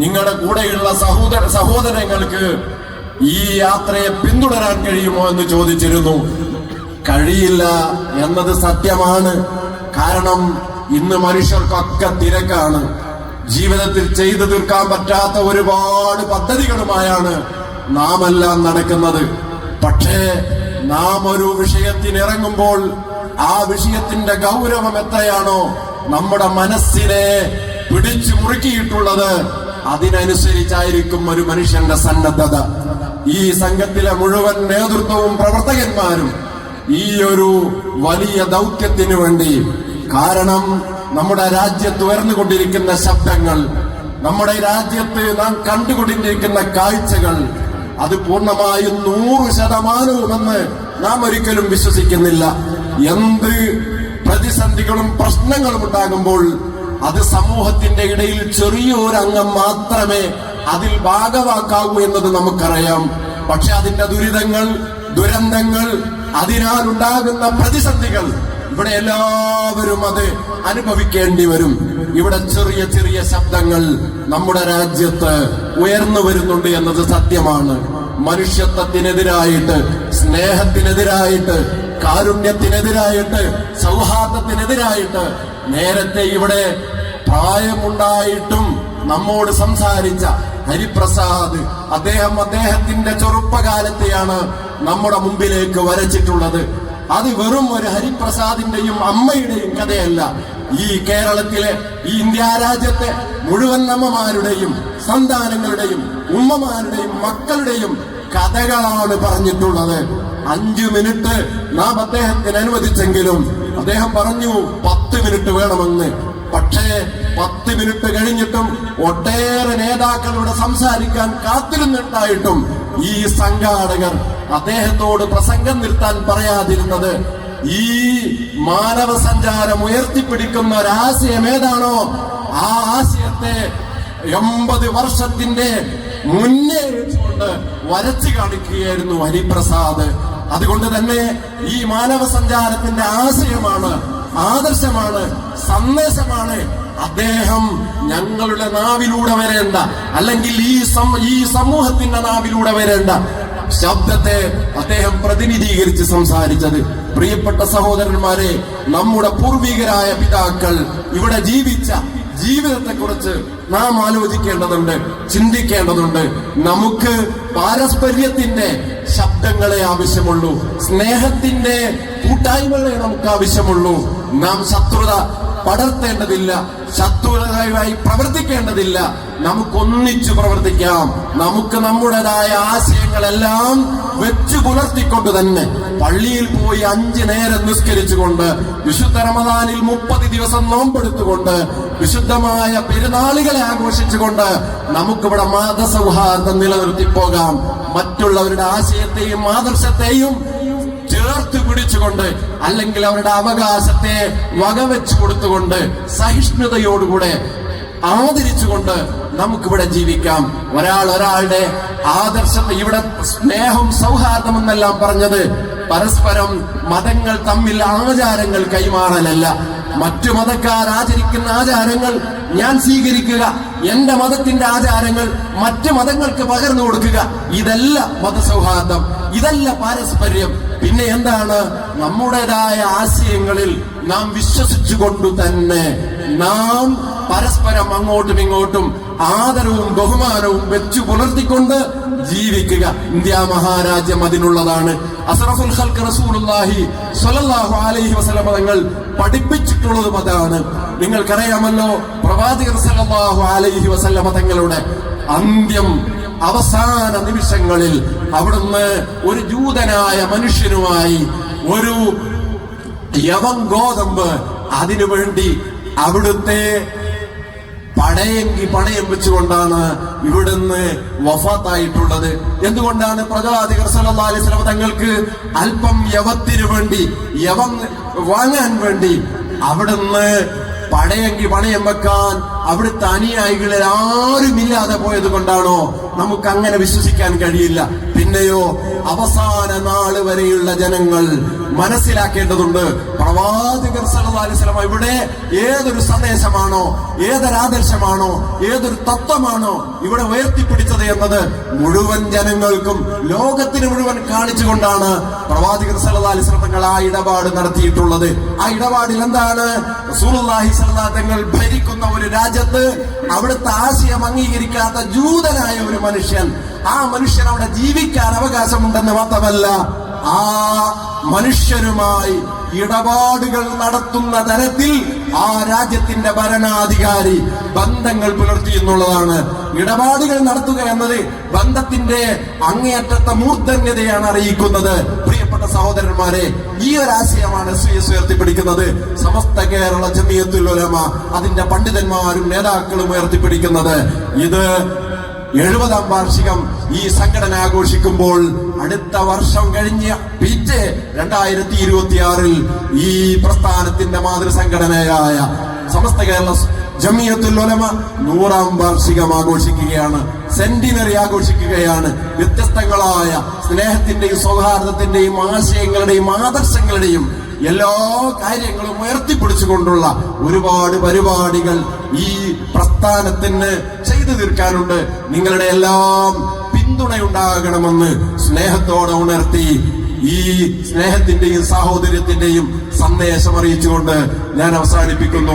നിങ്ങളുടെ കൂടെയുള്ള സഹോദര സഹോദരങ്ങൾക്ക് ഈ യാത്രയെ പിന്തുടരാൻ കഴിയുമോ എന്ന് ചോദിച്ചിരുന്നു. കഴിയില്ല എന്നത് സത്യമാണ്. കാരണം ഇന്ന് മനുഷ്യർക്കൊക്കെ തിരക്കാണ്. ജീവിതത്തിൽ ചെയ്തു തീർക്കാൻ പറ്റാത്ത ഒരുപാട് പദ്ധതികളുമായാണ് നാം എല്ലാം നടക്കുന്നത്. പക്ഷേ നാം ഒരു വിഷയത്തിനിറങ്ങുമ്പോൾ ആ വിഷയത്തിന്റെ ഗൗരവം എത്രയാണോ നമ്മുടെ മനസ്സിനെ പിടിച്ചു മുറുക്കിയിട്ടുള്ളത്. അതിനനുസരിച്ചായിരിക്കും ഒരു മനുഷ്യന്റെ സന്നദ്ധത. ഈ സംഘത്തിലെ മുഴുവൻ നേതൃത്വവും പ്രവർത്തകന്മാരും ഈ ഒരു വലിയ ദൗത്യത്തിനു വേണ്ടി കാരണം നമ്മുടെ രാജ്യത്ത് ഉയർന്നുകൊണ്ടിരിക്കുന്ന ശബ്ദങ്ങൾ നമ്മുടെ രാജ്യത്ത് നാം കണ്ടുകൊണ്ടിരിക്കുന്ന കാഴ്ചകൾ അത് പൂർണമായും നൂറ് ശതമാനവുമെന്ന് നാം ഒരിക്കലും വിശ്വസിക്കുന്നില്ല. എന്ത് പ്രതിസന്ധികളും പ്രശ്നങ്ങളും ഉണ്ടാകുമ്പോൾ അത് സമൂഹത്തിന്റെ ഇടയിൽ ചെറിയൊരു അംഗം മാത്രമേ അതിൽ ഭാഗവാക്കാവൂ എന്നത് നമുക്കറിയാം. പക്ഷെ അതിന്റെ ദുരിതങ്ങൾ ദുരന്തങ്ങൾ അതിനാൽ ഉണ്ടാകുന്ന പ്രതിസന്ധികൾ ഇവിടെ എല്ലാവരും അത് അനുഭവിക്കേണ്ടി വരും. ഇവിടെ ചെറിയ ചെറിയ ശബ്ദങ്ങൾ നമ്മുടെ രാജ്യത്ത് ഉയർന്നു വരുന്നുണ്ട് എന്നത് സത്യമാണ്. മനുഷ്യത്വത്തിനെതിരായിട്ട് സ്നേഹത്തിനെതിരായിട്ട് കാരുണ്യത്തിനെതിരായിട്ട് സൗഹാർദ്ദത്തിനെതിരായിട്ട് നേരത്തെ ഇവിടെ പ്രായമുണ്ടായിട്ടും നമ്മോട് സംസാരിച്ച ഹരിപ്രസാദ് അദ്ദേഹം അദ്ദേഹത്തിന്റെ ചെറുപ്പകാലത്തെയാണ് നമ്മുടെ മുമ്പിലേക്ക് വരച്ചിട്ടുള്ളത്. അത് വെറും ഒരു ഹരിപ്രസാദിന്റെയും അമ്മയുടെയും കഥയല്ല. ഈ കേരളത്തിലെ ഈ ഇന്ത്യ രാജ്യത്തെ മുഴുവൻ അമ്മമാരുടെയും സന്താനങ്ങളുടെയും ഉമ്മമാരുടെയും മക്കളുടെയും കഥകളാണ് പറഞ്ഞിട്ടുള്ളത്. അഞ്ചു മിനിറ്റ് നാം അദ്ദേഹത്തിന് അനുവദിച്ചെങ്കിലും അദ്ദേഹം പറഞ്ഞു പത്ത് മിനിറ്റ് വേണമെന്ന്. പക്ഷേ പത്ത് മിനിറ്റ് കഴിഞ്ഞിട്ടും ഒട്ടേറെ നേതാക്കളോട് സംസാരിക്കാൻ കാത്തിരുന്നിട്ടായിട്ടും ഈ സംഘാടകർ അദ്ദേഹത്തോട് പ്രസംഗം നിർത്താൻ പറയാതിരുന്നത്. ഈ മാനവ സഞ്ചാരം ഉയർത്തിപ്പിടിക്കുന്ന ഒരാശയം ഏതാണോ? ആ ആശയത്തെ എൺപത് വർഷത്തിന്റെ മുന്നേ വെച്ചുകൊണ്ട് വരച്ചു കാണിക്കുകയായിരുന്നു ഹരിപ്രസാദ്. അതുകൊണ്ട് തന്നെ ഈ മാനവ സഞ്ചാരത്തിന്റെ ആശയമാണ് ആദർശമാണ് സന്ദേശമാണ് അദ്ദേഹം ഞങ്ങളുടെ നാവിലൂടെ വരേണ്ട. അല്ലെങ്കിൽ ഈ ഈ സമൂഹത്തിന്റെ നാവിലൂടെ വരേണ്ട ശബ്ദത്തെ അദ്ദേഹം പ്രതിനിധീകരിച്ച് സംസാരിച്ചത്. പ്രിയപ്പെട്ട സഹോദരന്മാരെ നമ്മുടെ പൂർവികരായ പിതാക്കൾ ഇവിടെ ജീവിച്ച ജീവിതത്തെ കുറിച്ച് നാം ആലോചിക്കേണ്ടതുണ്ട് ചിന്തിക്കേണ്ടതുണ്ട്. നമുക്ക് പാരസ്പര്യത്തിന്റെ ശബ്ദങ്ങളെ ആവശ്യമുള്ളൂ സ്നേഹത്തിന്റെ കൂട്ടായ്മകളെ നമുക്ക് ആവശ്യമുള്ളൂ. നാം ശത്രുത പടർത്തേണ്ടതില്ല ശത്രുതായി പ്രവർത്തിക്കേണ്ടതില്ല. നമുക്കൊന്നിച്ചു പ്രവർത്തിക്കാം. നമുക്ക് നമ്മുടേതായ ആശയങ്ങളെല്ലാം വെച്ചു പുലർത്തിക്കൊണ്ട് തന്നെ പള്ളിയിൽ പോയി അഞ്ചു നേരം നിസ്കരിച്ചുകൊണ്ട് വിശുദ്ധ റമദാനിൽ മുപ്പത് ദിവസം നോമ്പെടുത്തുകൊണ്ട് വിശുദ്ധമായ പെരുന്നാളുകളെ ആഘോഷിച്ചുകൊണ്ട് നമുക്കിവിടെ മതസൗഹാർദ്ദം നിലനിർത്തി പോകാം മറ്റുള്ളവരുടെ ആശയത്തെയും ആദർശത്തെയും ചേർത്ത് പിടിച്ചുകൊണ്ട് അല്ലെങ്കിൽ അവരുടെ അവകാശത്തെ വകവെച്ചു കൊടുത്തുകൊണ്ട് സഹിഷ്ണുതയോടുകൂടെ ആദരിച്ചുകൊണ്ട് നമുക്കിവിടെ ജീവിക്കാം. ഒരാൾ ഒരാളുടെ ആദർശത്തെ ഇവിടെ സ്നേഹം സൗഹാർദ്ദം എന്നെല്ലാം പറഞ്ഞത് പരസ്പരം മതങ്ങൾ തമ്മിൽ ആചാരങ്ങൾ കൈമാറലല്ല. മറ്റു മതക്കാർ ആചരിക്കുന്ന ആചാരങ്ങൾ ഞാൻ സ്വീകരിക്കുക എന്റെ മതത്തിന്റെ ആചാരങ്ങൾ മറ്റു മതങ്ങൾക്ക് പകർന്നു കൊടുക്കുക ഇതല്ല മതസൗഹാർദ്ദം ഇതല്ല പാരസ്പര്യം. പിന്നെ എന്താണ്? നമ്മുടേതായ ആശയങ്ങളിൽ നാം വിശ്വസിച്ചുകൊണ്ട് തന്നെ നാം പരസ്പരം അങ്ങോട്ടും ഇങ്ങോട്ടും ആദരവും ബഹുമാനവും വെച്ചു പുലർത്തിക്കൊണ്ട് ജീവിക്കുക. ഇന്ത്യ മഹാരാജ്യം അതിനുള്ളതാണ്. അസറഫുൽ ഖൽക്ക് റസൂലുള്ളാഹി സ്വല്ലല്ലാഹു അലൈഹി തങ്ങൾ പഠിപ്പിച്ചിട്ടുള്ളതും അതാണ്. നിങ്ങൾക്കറിയാമല്ലോ പ്രവാചകർ അലൈഹി വസല്ലം തങ്ങളുടെ അന്ത്യം അവസാന നിമിഷങ്ങളിൽ അവിടുന്ന് ഒരു ജൂതനായ മനുഷ്യനുമായി ഒരു യവൻ ഗോതമ്പ് അതിനു വേണ്ടി അവിടുത്തെ പടയെങ്കി പണയം വെച്ചുകൊണ്ടാണ് ഇവിടുന്ന് വഫാത്തായിട്ടുള്ളത്. എന്തുകൊണ്ടാണ് പ്രജാതികർ സല്ലല്ലാഹു അലൈഹി തങ്ങൾക്ക് അല്പം യവത്തിനു വേണ്ടി യവം വാങ്ങാൻ വേണ്ടി അവിടുന്ന് പടയെങ്കി പണയം വെക്കാൻ അവിടുത്തെ അനുയായികളിൽ ആരുമില്ലാതെ പോയത് കൊണ്ടാണോ നമുക്ക് അങ്ങനെ വിശ്വസിക്കാൻ കഴിയില്ല. പിന്നെയോ അവസാന നാൾ വരെയുള്ള ജനങ്ങൾ മനസ്സിലാക്കേണ്ടതുണ്ട്. പ്രവാചകർ വസല്ലം ഇവിടെ ഏതൊരു സന്ദേശമാണോ ഏതൊരു ആദർശമാണോ ഏതൊരു തത്വമാണോ ഇവിടെ ഉയർത്തിപ്പിടിച്ചത് എന്നത് മുഴുവൻ ജനങ്ങൾക്കും ലോകത്തിന് മുഴുവൻ കാണിച്ചുകൊണ്ടാണ് പ്രവാചകർ വസല്ലം തങ്ങൾ ആ ഇടപാട് നടത്തിയിട്ടുള്ളത്. ആ ഇടപാടിൽ എന്താണ്? തങ്ങൾ ഭരിക്കുന്ന ഒരു രാജ്യത്ത് അവിടുത്തെ ആശയം അംഗീകരിക്കാത്ത ജൂതനായ ഒരു മനുഷ്യൻ ആ മനുഷ്യൻ അവിടെ ജീവിക്കാൻ അവകാശമുണ്ടെന്ന് മാത്രമല്ല ആ മനുഷ്യരുമായി ഇടപാടുകൾ നടത്തുന്ന തരത്തിൽ ആ രാജ്യത്തിന്റെ ഭരണാധികാരി ബന്ധങ്ങൾ പുലർത്തി എന്നുള്ളതാണ് ഇടപാടുകൾ നടത്തുക എന്നത് ബന്ധത്തിന്റെ അങ്ങേയറ്റത്തെ മൂർധന്യതയാണ് അറിയിക്കുന്നത്. പ്രിയപ്പെട്ട സഹോദരന്മാരെ ഈ ഒരു ആശയമാണ് എസ് ഉയർത്തിപ്പിടിക്കുന്നത്. സമസ്ത കേരള ജമിയത്തുൽ ഉലമ അതിന്റെ പണ്ഡിതന്മാരും നേതാക്കളും ഉയർത്തിപ്പിടിക്കുന്നത്. ഇത് എഴുപതാം വാർഷികം ഈ സംഘടന ആഘോഷിക്കുമ്പോൾ അടുത്ത വർഷം കഴിഞ്ഞ പിറ്റേ രണ്ടായിരത്തി ഇരുപത്തിയാറിൽ ഈ പ്രസ്ഥാനത്തിന്റെ മാതൃസംഘടനയായ സമസ്ത കേരള ജമിയത്തുൽ ഉലമ നൂറാം വാർഷികം ആഘോഷിക്കുകയാണ് സെന്റിനറി ആഘോഷിക്കുകയാണ്. വ്യത്യസ്തങ്ങളായ സ്നേഹത്തിന്റെയും സൗഹാർദ്ദത്തിന്റെയും ആശയങ്ങളുടെയും ആദർശങ്ങളുടെയും എല്ലാ കാര്യങ്ങളും ഉയർത്തിപ്പിടിച്ചുകൊണ്ടുള്ള ഒരുപാട് പരിപാടികൾ ഈ പ്രസ്ഥാനത്തിന് ചെയ്തു തീർക്കാനുണ്ട്. നിങ്ങളുടെ എല്ലാം പിന്തുണയുണ്ടാകണമെന്ന് സ്നേഹത്തോടെ ഉണർത്തി ഈ സ്നേഹത്തിന്റെയും സാഹോദര്യത്തിന്റെയും സന്ദേശം അറിയിച്ചുകൊണ്ട് ഞാൻ അവസാനിപ്പിക്കുന്നു.